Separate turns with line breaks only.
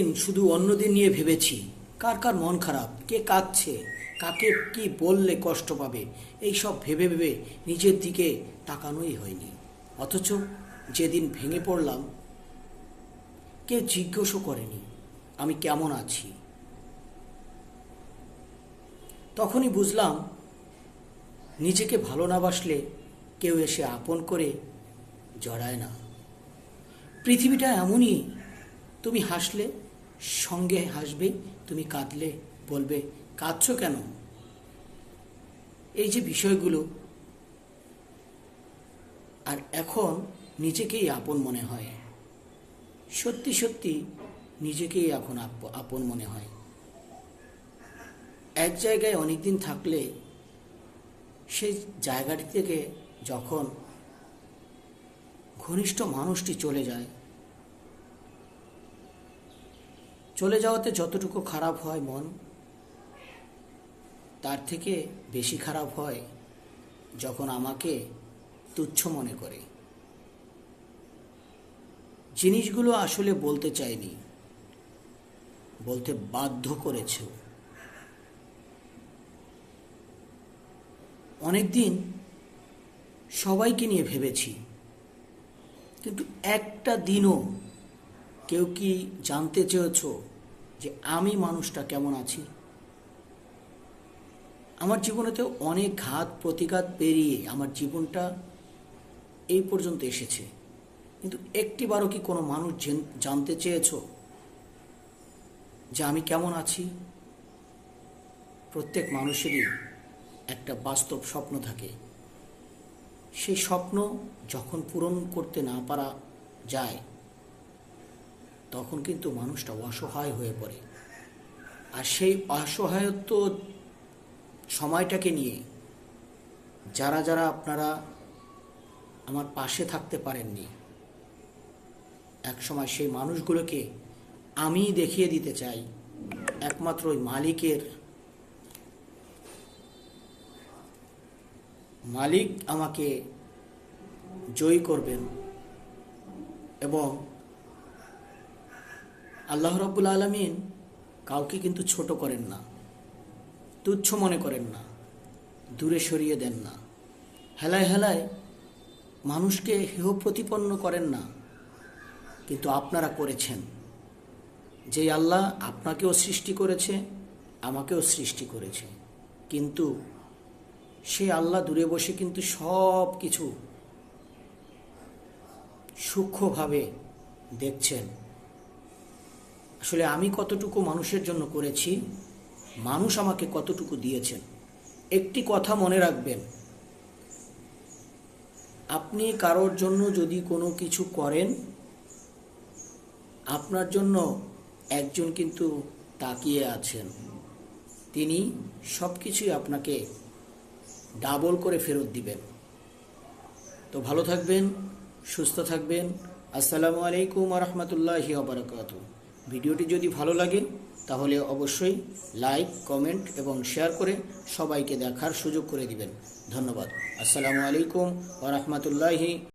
দিন শুধু অন্যদের নিয়ে ভেবেছি। কার কার মন খারাপ, কে কাঁদছে, কাকে কি বললে কষ্ট পাবে এই সব ভেবে ভেবে নিজের দিকে তাকানোই হয়নি। অথচ যেদিন ভেঙে পড়লাম কেউ জিজ্ঞেসও করেনি, আমি কেমন আছি। তখনই বুঝলাম, নিজেকে ভালো না বাসলে কেউ এসে আপন করে জড়ায় না। পৃথিবীটা এমনই, তুমি হাসলে সঙ্গে হাসবে, তুমি কাঁদলে, বলবে, কাঁদছো কেন? এই যে বিষয়গুলো, আর এখন নিজেকেই আপন মনে হয়। সত্যি সত্যি নিজেকেই এখন আপ- আপন মনে হয়। এক জায়গায় অনেকদিন থাকলে সেই জায়গাটি থেকে যখন ঘনিষ্ঠ মানুষটি চলে যায় চলে যাওয়াতে যতটুকু খারাপ হয় মন, তার থেকে বেশি খারাপ হয় যখন আমাকে তুচ্ছ মনে করে। জিনিসগুলো আসলে বলতে চাইনি, বলতে বাধ্য করেছে অনেকদিন সবাইকে নিয়ে ভেবেছি, কিন্তু একটা দিনও কেউ কি জানতে চেয়েছ যে আমি মানুষটা কেমন আছি? আমার জীবনেতে অনেক ঘাত প্রতিঘাত পেরিয়ে আমার জীবনটা এই পর্যন্ত এসেছে। কিন্তু একটিবারও কি কোনো মানুষ জানতে চেয়েছ যে আমি কেমন আছি? প্রত্যেক মানুষেরই একটা বাস্তব স্বপ্ন থাকে। সেই স্বপ্ন যখন পূরণ করতে না পারা যায় তখন কিন্তু মানুষটা অসহায় হয়ে পড়ে। আর সেই অসহায়ত্ব সময়টাকে নিয়ে যারা যারা আপনারা আমার পাশে থাকতে পারেননি একসময় সেই মানুষগুলোকে আমি দেখিয়ে দিতে চাই, একমাত্র ওই মালিকের। মালিক আমাকে জয়ী করবেন এবং আল্লাহ রব্বুল আলমিন কাউকে কিন্তু ছোট করেন না, তুচ্ছ মনে করেন না, দূরে সরিয়ে দেন না। হেলায় হেলায় মানুষকে হেহ প্রতিপন্ন করেন না, কিন্তু আপনারা করেছেন। যে আল্লাহ আপনাকেও সৃষ্টি করেছে, আমাকেও সৃষ্টি করেছে। কিন্তু সে আল্লাহ দূরে বসে কিন্তু সব কিছু সূক্ষ্মভাবে দেখছেন। আসলে আমি কতটুকু মানুষের জন্য করেছি? মানুষ আমাকে কতটুকু দিয়েছেন? একটি কথা মনে রাখবেন। আপনি কারোর জন্য যদি কোনো কিছু করেন, আপনার জন্য একজন কিন্তু তাকিয়ে আছেন। তিনি সব কিছুই আপনাকে ডাবল করে ফেরত দিবেন। তো ভালো থাকবেন, সুস্থ থাকবেন। আসসালামু আলাইকুম রহমতুল্লাহি আবরকাত ভিডিওটি যদি ভালো লাগে, তাহলে অবশ্যই লাইক, কমেন্ট এবং শেয়ার করে সবাইকে দেখার সুযোগ করে দিবেন। ধন্যবাদ। আসসালামু আলাইকুম রহমতুল্লাহি